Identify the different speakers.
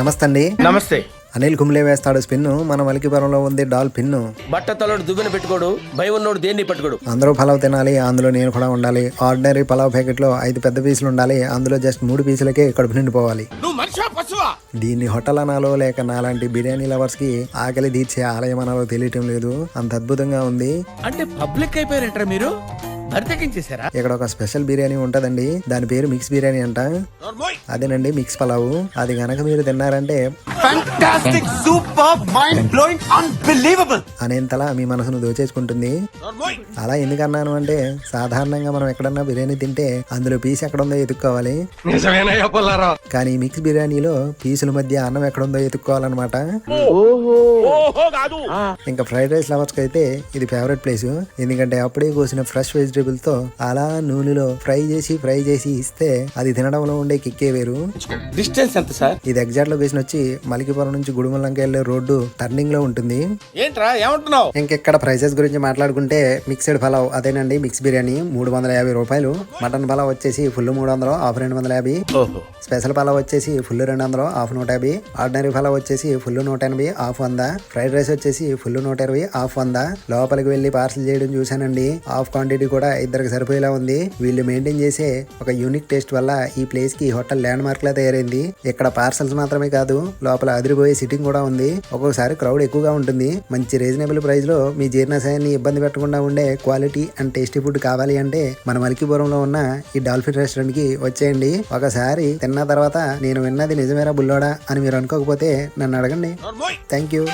Speaker 1: నమస్తే అండి
Speaker 2: నమస్తే.
Speaker 1: అనిల్ కుంబ్లే వేస్తాడు స్పిన్ మన మలికిపురంలో ఉంది డాల్ పిన్ను.
Speaker 2: బట్ట తలోడు దువ్వెన పెట్టుకోడు భయం ఉన్నోడు దేన్ని పట్టుకోడు?
Speaker 1: అందరూ పలావ్ తినాలి అందులో నేను కూడా ఉండాలి. ఆర్డినరీ పలావ్ ప్యాకెట్లో ఐదు పెద్ద పీసులు ఉండాలి. అందులో జస్ట్ మూడు పీసులకే కడుపు నిండిపోవాలి.
Speaker 2: నువ్వు మనిషివా పశువా?
Speaker 1: దీన్ని హోటల్ అనాలో లేక నాలాంటి బిర్యానీ లవర్స్కి ఆకలి తీర్చే ఆలయం అనాలో తెలియటం లేదు. అంత అద్భుతంగా ఉంది.
Speaker 2: అంటే పబ్లిక్ అయిపోయారంటారా మీరు? బరితెక్కించేశారా
Speaker 1: ఇక్కడ ఒక స్పెషల్ బిర్యానీ ఉంటదండి. దాని పేరు మిక్స్ బిర్యానీ అంట. అదేనండి మిక్స్ పలావ్. అది గనక మీరు తిన్నారంటే. అనేంతలా మీ మనసును దోచేసుకుంటుంది. అలా ఎందుకన్నాను అంటే సాధారణంగా మనం ఎక్కడన్నా బిర్యానీ తింటే అందులో పీస్ ఎక్కడ ఉందో ఎత్తుక్కోవాలి
Speaker 3: నిజమేనయ్యా పుల్లారావు.
Speaker 1: కానీ మిక్స్ బిర్యానీలో పీసుల మధ్య అన్నం ఎక్కడ ఉందో ఎత్తుక్కోవాలన్నమాట ఇంకా ఫ్రైడ్ రైస్ లవర్స్కి అయితే ఇది ఫేవరెట్ ప్లేస్ ఎందుకంటే అప్పుడే కోసిన ఫ్రెష్ వెజిటేబుల్తో అలా నూనెలో ఫ్రై చేసి ఫ్రై చేసి ఇస్తే అది తినడంలో ఉండే కిక్కే వేరు.
Speaker 2: డిస్టెన్స్ ఎంత సార్
Speaker 1: ఇది ఎగ్జాక్ట్ లొకేషన్ వచ్చి మలికిపురం నుంచి గుడిమల్లంకి వెళ్ళే రోడ్డు టర్నింగ్లో ఉంటుంది.
Speaker 2: ఏంట్రా ఏమంటున్నావు?
Speaker 1: ఇంకెక్కడ ప్రైసెస్ గురించి మాట్లాడుకుంటే మిక్స్డ్ పలావ్ అదేనండి మిక్స్ బిర్యానీ మూడు వందల యాభై రూపాయలు. మటన్ పలావ్ వచ్చేసి ఫుల్ మూడు వందలు హాఫ్ రెండు వందల యాభై.
Speaker 2: ఓహో.
Speaker 1: స్పెషల్ పలావ్ వచ్చేసి ఫుల్ రెండు వందలు హాఫ్ నూట యాభై. ఆర్డినరీ పలావ్ వచ్చేసి ఫుల్ నూట ఎనభై హాఫ్ వంద. ఫ్రైడ్ రైస్ వచ్చేసి ఫుల్ నూట ఇరవై హాఫ్ వంద. లోపలికి వెళ్ళి పార్సల్ చేయడం చూశానండి. హాఫ్ క్వాంటిటీ కూడా ఇద్దరికి సరిపోయేలా ఉంది. వీళ్ళు మెయింటైన్ చేసే ఒక యూనిక్ టేస్ట్ వల్ల ఈ ప్లేస్కి హోటల్ ల్యాండ్ మార్క్ లా తయారైంది. ఇక్కడ పార్సల్స్ మాత్రమే కాదు లోపల అదిరిపోయే సిట్టింగ్ కూడా ఉంది. ఒక్కొక్కసారి క్రౌడ్ ఎక్కువగా ఉంటుంది. మంచి రీజనబుల్ ప్రైస్లో మీ జీర్ణశయాన్ని ఇబ్బంది పెట్టకుండా ఉండే క్వాలిటీ అండ్ టేస్టీ ఫుడ్ కావాలి అంటే మన మలికిపురంలో ఉన్న ఈ డాల్ఫిన్ రెస్టారెంట్కి వచ్చేయండి. ఒకసారి తిన్న తర్వాత నేను విన్నది నిజమేరా బుల్లోడా అని మీరు అనుకోకపోతే నన్ను అడగండి. Thank you